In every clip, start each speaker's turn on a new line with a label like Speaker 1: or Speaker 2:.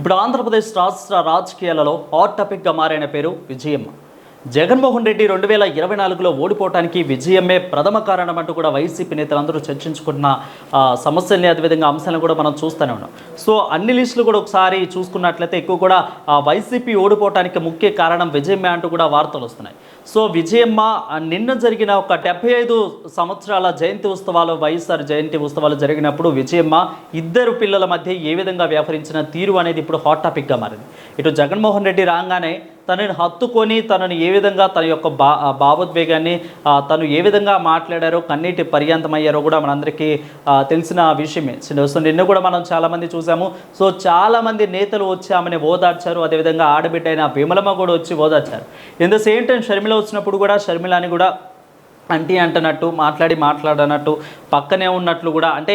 Speaker 1: ఇప్పుడు ఆంధ్రప్రదేశ్ రాష్ట్ర రాజకీయాలలో హాట్ టాపిక్గా మారిన పేరు విజయమ్మ. జగన్మోహన్ రెడ్డి రెండు వేల ఇరవై నాలుగులో ఓడిపోవడానికి విజయమే ప్రథమ కారణం అంటూ కూడా వైసీపీ నేతలందరూ చర్చించుకున్న సమస్యల్ని అదేవిధంగా అంశాలను కూడా మనం చూస్తూనే ఉన్నాం. సో అన్ని లిస్టులు కూడా ఒకసారి చూసుకున్నట్లయితే ఎక్కువ కూడా వైసీపీ ఓడిపోవడానికి ముఖ్య కారణం విజయమ్మే అంటూ కూడా వార్తలు వస్తున్నాయి. సో విజయమ్మ నిన్న జరిగిన ఒక డెబ్బై ఐదు సంవత్సరాల జయంతి ఉత్సవాలు వైఎస్ఆర్ జయంతి ఉత్సవాలు జరిగినప్పుడు విజయమ్మ ఇద్దరు పిల్లల మధ్య ఏ విధంగా వ్యవహరించిన తీరు అనేది ఇప్పుడు హాట్ టాపిక్గా మారింది. ఇటు జగన్మోహన్ రెడ్డి రాగానే తనని హత్తుకొని తనని ఏ విధంగా తన యొక్క భా భావోద్వేగాన్ని తను ఏ విధంగా మాట్లాడారో కన్నీటి పర్యాంతమయ్యారో కూడా మనందరికీ తెలిసిన విషయమే. సో సో నిన్న కూడా మనం చాలామంది చూసాము. సో చాలామంది నేతలు వచ్చి ఆమెను ఓదార్చారు. అదేవిధంగా ఆడబిడ్డ అయిన విమలమ్మ కూడా వచ్చి ఓదార్చారు. In the same time Sharmila వచ్చినప్పుడు కూడా షర్మిలాని కూడా అంటీ అంటున్నట్టు మాట్లాడి మాట్లాడనట్టు పక్కనే ఉన్నట్లు కూడా అంటే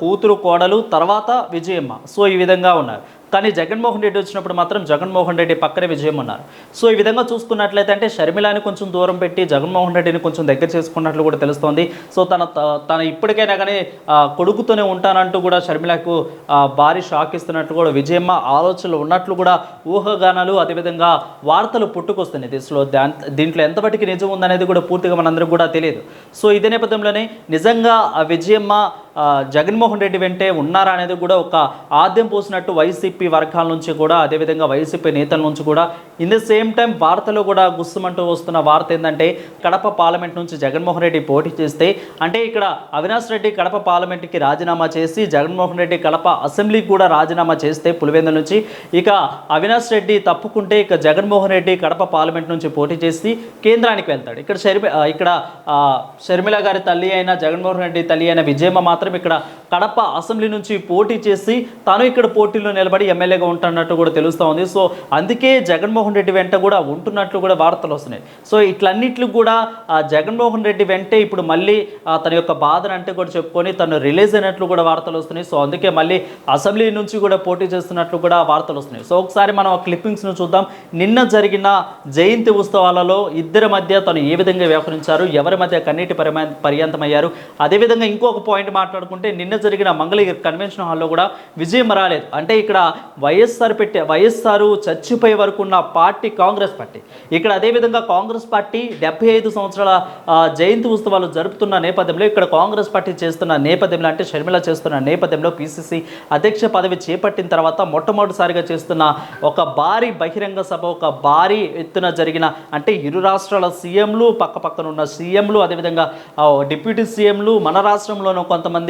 Speaker 1: కూతురు కోడలు తర్వాత విజయమ్మ. సో ఈ విధంగా ఉన్నారు. కానీ జగన్మోహన్ రెడ్డి వచ్చినప్పుడు మాత్రం జగన్మోహన్ రెడ్డి పక్కనే విజయం ఉన్నారు సో ఈ విధంగా చూసుకున్నట్లయితే అంటే షర్మిలాని కొంచెం దూరం పెట్టి జగన్మోహన్ రెడ్డిని కొంచెం దగ్గర చేసుకున్నట్లు కూడా తెలుస్తోంది. సో తన త- తన ఇప్పటికైనా కానీ కొడుకుతోనే ఉంటానంటూ కూడా షర్మిలకు భారీ షాక్ ఇస్తున్నట్లు కూడా విజయమ్మ ఆలోచనలు ఉన్నట్లు కూడా ఊహాగానాలు అదేవిధంగా వార్తలు పుట్టుకొస్తున్నాయి. దీంట్లో దాన్- దీంట్లో ఎంతవరకు నిజం ఉందనేది కూడా పూర్తిగా మనందరికి కూడా తెలియదు. సో ఇదే నేపథ్యంలోనే నిజంగా ఆ విజయమ్మ జగన్మోహన్ రెడ్డి వెంటే ఉన్నారా అనేది కూడా ఒక ఆద్యం పోసినట్టు వైసీపీ వర్గాల నుంచి కూడా అదేవిధంగా వైసీపీ నేతల నుంచి కూడా. ఇన్ ద సేమ్ టైం వార్తలో కూడా గుస్సుమంటూ వస్తున్న వార్త ఏంటంటే కడప పార్లమెంట్ నుంచి జగన్మోహన్ రెడ్డి పోటీ చేస్తే అంటే ఇక్కడ అవినాష్ రెడ్డి కడప పార్లమెంట్కి రాజీనామా చేసి జగన్మోహన్ రెడ్డి కడప అసెంబ్లీకి కూడా రాజీనామా చేస్తే పులివెందుల నుంచి. ఇక అవినాష్ రెడ్డి తప్పుకుంటే ఇక జగన్మోహన్ రెడ్డి కడప పార్లమెంట్ నుంచి పోటీ చేసి కేంద్రానికి వెళ్తాడు. ఇక్కడ షర్మి ఇక్కడ షర్మిల గారి తల్లి అయిన జగన్మోహన్ రెడ్డి తల్లి అయిన విజయమ్మ మాత్రం ఇక్కడ కడప అసెంబ్లీ నుంచి పోటీ చేసి తాను ఇక్కడ పోటీలో నిలబడి ఎమ్మెల్యేగా ఉంటున్నట్టు కూడా తెలుస్తూ ఉంది. సో అందుకే జగన్మోహన్ రెడ్డి వెంట కూడా ఉంటున్నట్లు కూడా వార్తలు వస్తున్నాయి. సో ఇట్లన్నిట్లు కూడా జగన్మోహన్ రెడ్డి వెంటే ఇప్పుడు మళ్ళీ తన యొక్క బాధను అంటే కూడా చెప్పుకొని తను రిలీజ్ అయినట్లు కూడా వార్తలు వస్తున్నాయి. సో అందుకే మళ్ళీ అసెంబ్లీ నుంచి కూడా పోటీ చేస్తున్నట్లు కూడా వార్తలు వస్తున్నాయి. సో ఒకసారి మనం ఆ క్లిప్పింగ్స్ను చూద్దాం. నిన్న జరిగిన జయంతి ఉత్సవాలలో ఇద్దరి మధ్య తను ఏ విధంగా వ్యవహరించారు? ఎవరి మధ్య కన్నీటి పరిమా పర్యంతమయ్యారు? అదేవిధంగా ఇంకొక పాయింట్ మాట్లాడుకుంటే నిన్న జరిగిన మంగళగిరి కన్వెన్షన్ హాల్లో కూడా విజయం రాలేదు. అంటే ఇక్కడ వైఎస్ఆర్ పెట్టే వైఎస్ఆర్ చచ్చిపోయే వరకు ఉన్న పార్టీ కాంగ్రెస్ పార్టీ. ఇక్కడ అదేవిధంగా కాంగ్రెస్ పార్టీ డెబ్బై ఐదు సంవత్సరాల జయంతి ఉత్సవాలు జరుపుతున్న నేపథ్యంలో ఇక్కడ కాంగ్రెస్ పార్టీ చేస్తున్న నేపథ్యంలో అంటే షర్మిల చేస్తున్న నేపథ్యంలో పిసిసి అధ్యక్ష పదవి చేపట్టిన తర్వాత మొట్టమొదటిసారిగా చేస్తున్న ఒక భారీ బహిరంగ సభ ఒక భారీ ఎత్తున జరిగిన అంటే ఇరు రాష్ట్రాల సీఎంలు పక్క పక్కన ఉన్న సీఎంలు అదేవిధంగా డిప్యూటీ సీఎంలు మన రాష్ట్రంలోనూ కొంతమంది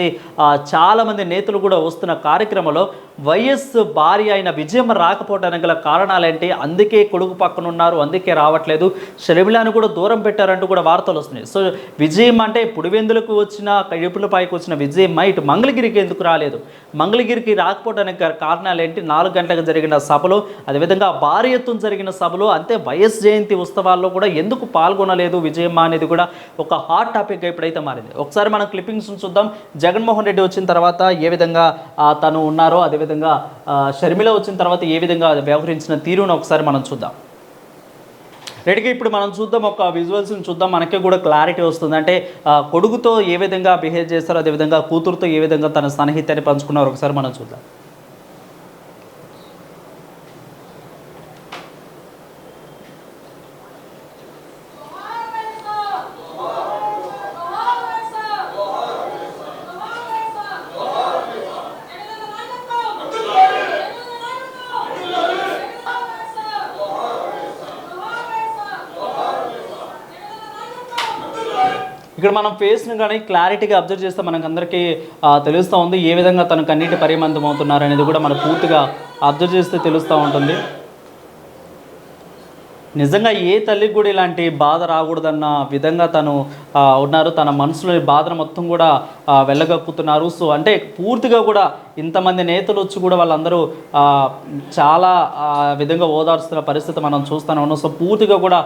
Speaker 1: ఆ, చాలామంది నేతలు కూడా వస్తున్న కార్యక్రమంలో వైఎస్ భార్య అయిన విజయం రాకపోవడానికి గల కారణాలేంటి? అందుకే కొడుకు పక్కన ఉన్నారు అందుకే రావట్లేదు. షర్మిలాను కూడా దూరం పెట్టారంటూ కూడా వార్తలు వస్తున్నాయి. సో విజయం అంటే పుడివెందులకు వచ్చిన ఇడుపులపైకి వచ్చిన విజయం ఇటు మంగళగిరికి ఎందుకు రాలేదు? మంగళగిరికి రాకపోవడానికి గల కారణాలు ఏంటి నాలుగు గంటలకు జరిగిన సభలో అదేవిధంగా భారీ ఎత్తున జరిగిన సభలో అంతే వైఎస్ జయంతి ఉత్సవాల్లో కూడా ఎందుకు పాల్గొనలేదు విజయమ్మ అనేది కూడా ఒక హాట్ టాపిక్గా ఇప్పుడైతే మారింది. ఒకసారి మనం క్లిప్పింగ్స్ చూద్దాం. జగన్మోహన్ రెడ్డి వచ్చిన తర్వాత ఏ విధంగా తను ఉన్నారో అదేవిధంగా షర్మిల వచ్చిన తర్వాత ఏ విధంగా వ్యవహరించిన తీరును ఒకసారి మనం చూద్దాం. రెడీగా ఇప్పుడు మనం చూద్దాం ఒక విజువల్స్ని చూద్దాం. మనకే కూడా క్లారిటీ వస్తుంది. అంటే కొడుకుతో ఏ విధంగా బిహేవ్ చేస్తారో అదేవిధంగా కూతురుతో ఏ విధంగా తన సన్నిహితాన్ని పంచుకున్నారో ఒకసారి మనం చూద్దాం. ఇక్కడ మనం ఫేస్ని కానీ క్లారిటీగా అబ్జర్వ్ చేస్తే మనకు అందరికీ తెలుస్తూ ఉంది ఏ విధంగా తను కన్నీటి పరిమంతం అవుతున్నారు అనేది కూడా మనకు పూర్తిగా అబ్జర్వ్ చేస్తే తెలుస్తూ ఉంటుంది. నిజంగా ఏ తల్లికి కూడా ఇలాంటి బాధ రాకూడదన్న విధంగా తను ఉన్నారు. తన మనసులో బాధను మొత్తం కూడా వెళ్ళగక్కుతున్నారు సో అంటే పూర్తిగా కూడా ఇంతమంది నేతలు వచ్చి కూడా వాళ్ళందరూ చాలా విధంగా ఓదార్స్తున్న పరిస్థితి మనం చూస్తూనే ఉన్నాం. సో పూర్తిగా కూడా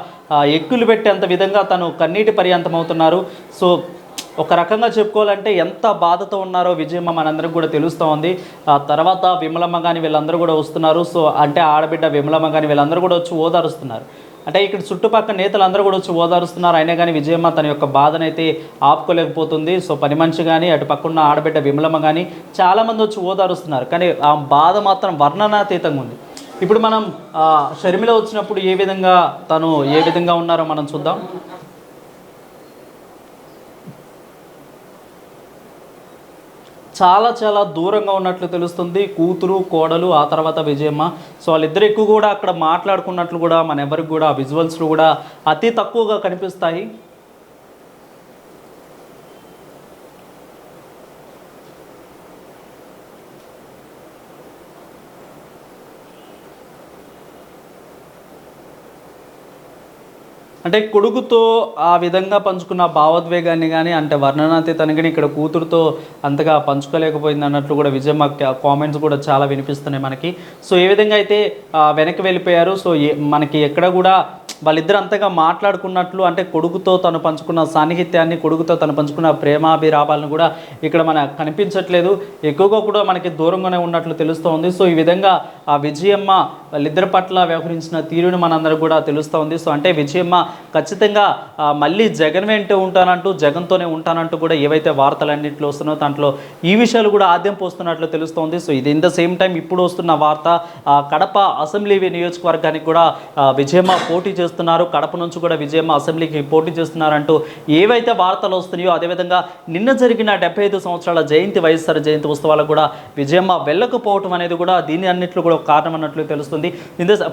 Speaker 1: ఎక్కులు పెట్టేంత విధంగా తను కన్నీటి పర్యంతం అవుతున్నారు సో ఒక రకంగా చెప్పుకోవాలంటే ఎంత బాధతో ఉన్నారో విజయమ్మ మనందరికి కూడా తెలుస్తూ ఉంది. ఆ తర్వాత విమలమ్మ కానీ వీళ్ళందరూ కూడా వస్తున్నారు. సో అంటే ఆడబిడ్డ విమలమ్మ కానీ వీళ్ళందరూ కూడా వచ్చి ఓదారుస్తున్నారు. అంటే ఇక్కడ చుట్టుపక్కల నేతలు అందరూ కూడా వచ్చి ఓదారుస్తున్నారు. అయినా కానీ విజయమ్మ తన యొక్క బాధనైతే ఆపుకోలేకపోతుంది. సో పని మనిషి కానీ అటు పక్కన ఆడబిడ్డ విమలమ్మ కానీ చాలామంది వచ్చి ఓదారుస్తున్నారు. కానీ ఆ బాధ మాత్రం వర్ణనాతీతంగా ఉంది. ఇప్పుడు మనం షర్మిల వచ్చినప్పుడు ఏ విధంగా తను ఏ విధంగా ఉన్నారో మనం చూద్దాం. చాలా చాలా దూరంగా ఉన్నట్లు తెలుస్తుంది. కూతురు కోడలు ఆ తర్వాత విజయమ్మ. సో వాళ్ళిద్దరు ఎక్కువ కూడా అక్కడ మాట్లాడుకున్నట్లు కూడా మన ఎవరికి కూడా విజువల్స్లో కూడా అతి తక్కువగా కనిపిస్తాయి. అంటే కొడుకుతో ఆ విధంగా పంచుకున్న భావోద్వేగాన్ని కానీ అంటే వర్ణనాతీతాన్ని కానీ ఇక్కడ కూతురుతో అంతగా పంచుకోలేకపోయింది అన్నట్లు కూడా విజయమ్మ కామెంట్స్ కూడా చాలా వినిపిస్తున్నాయి మనకి. సో ఏ విధంగా అయితే వెనక్కి వెళ్ళిపోయారు సో మనకి ఎక్కడ కూడా వాళ్ళిద్దరు అంతగా మాట్లాడుకున్నట్లు అంటే కొడుకుతో తను పంచుకున్న సాన్నిహిత్యాన్ని కొడుకుతో తను పంచుకున్న ప్రేమాభిరాపాలను కూడా ఇక్కడ మన కనిపించట్లేదు. ఎక్కువగా కూడా మనకి దూరంగానే ఉన్నట్లు తెలుస్తోంది. సో ఈ విధంగా ఆ విజయమ్మ వాళ్ళిద్దరి పట్ల వ్యవహరించిన తీరుని మనందరూ కూడా తెలుస్తూ ఉంది. సో అంటే విజయమ్మ ఖచ్చితంగా మళ్ళీ జగన్ వెంటే ఉంటానంటూ జగన్తోనే ఉంటానంటూ కూడా ఏవైతే వార్తలన్నింటిలో వస్తున్నాయో దాంట్లో ఈ విషయాలు కూడా ఆద్యం పోస్తున్నట్లు తెలుస్తోంది సో ఇది ఇన్ ద సేమ్ టైం ఇప్పుడు వస్తున్న వార్త. కడప అసెంబ్లీ నియోజకవర్గానికి కూడా విజయమ్మ పోటీ చేస్తున్నారు. కడప నుంచి కూడా విజయమ్మ అసెంబ్లీకి పోటీ చేస్తున్నారంటూ ఏవైతే వార్తలు వస్తున్నాయో అదేవిధంగా నిన్న జరిగిన డెబ్బై ఐదు సంవత్సరాల జయంతి వైఎస్ఆర్ జయంతి ఉత్సవాలకు కూడా విజయమ్మ వెళ్ళకపోవటం అనేది కూడా దీని అన్నింటిలో కూడా కారణం అన్నట్లు తెలుస్తుంది.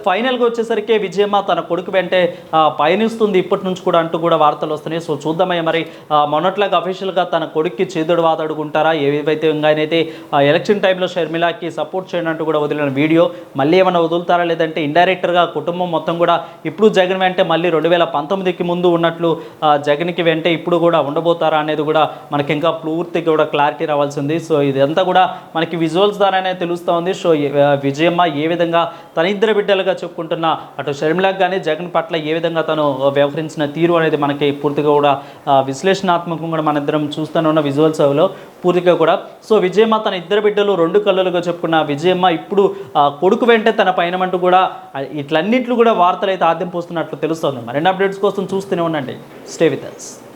Speaker 1: ఫైనల్గా వచ్చేసరికి విజయమ్మ తన కొడుకు వెంటే పయనిస్తుంది. ఇప్పటి నుంచి కూడా అంటూ కూడా వార్తలు వస్తున్నాయి. సో చూద్దామయ్య మరి మొన్నట్లాగా అఫీషియల్గా తన కొడుక్కి చేదుడు వాదడుకుంటారా ఏవైతే ఆయనైతే ఎలక్షన్ టైంలో షర్మిలాకి సపోర్ట్ చేయనంటూ కూడా వదిలిన వీడియో మళ్ళీ ఏమైనా వదులుతారా? లేదంటే ఇండైరెక్ట్గా కుటుంబం మొత్తం కూడా ఇప్పుడు జగన్ వెంటే మళ్ళీ రెండు వేల పంతొమ్మిదికి ముందు ఉన్నట్లు జగన్కి వెంటే ఇప్పుడు కూడా ఉండబోతారా అనేది కూడా మనకి ఇంకా పూర్తిగా కూడా క్లారిటీ రావాల్సింది. సో ఇదంతా కూడా మనకి విజువల్స్ ద్వారానే తెలుస్తూ ఉంది సో విజయం ఆ, ఏ విధంగా తన ఇద్దరు బిడ్డలుగా చెప్పుకుంటున్న అటు షర్మిలకు కానీ జగన్ పట్ల ఏ విధంగా తను వ్యవహరించిన తీరు అనేది మనకి పూర్తిగా కూడా విశ్లేషణాత్మకంగా కూడా మన ఇద్దరం చూస్తూనే ఉన్న విజువల్స్ సభలో పూర్తిగా కూడా. సో విజయమ్మ తన ఇద్దరు బిడ్డలు రెండు కళ్ళులుగా చెప్పుకున్న విజయమ్మ ఇప్పుడు కొడుకు వెంటే తన పైనమంటూ కూడా ఇట్లన్నింటిలో కూడా వార్తలు అయితే ఆద్యం పోస్తున్నట్లు తెలుస్తుంది. మరిన్ని అప్డేట్స్ కోసం చూస్తూనే ఉండండి. Stay with us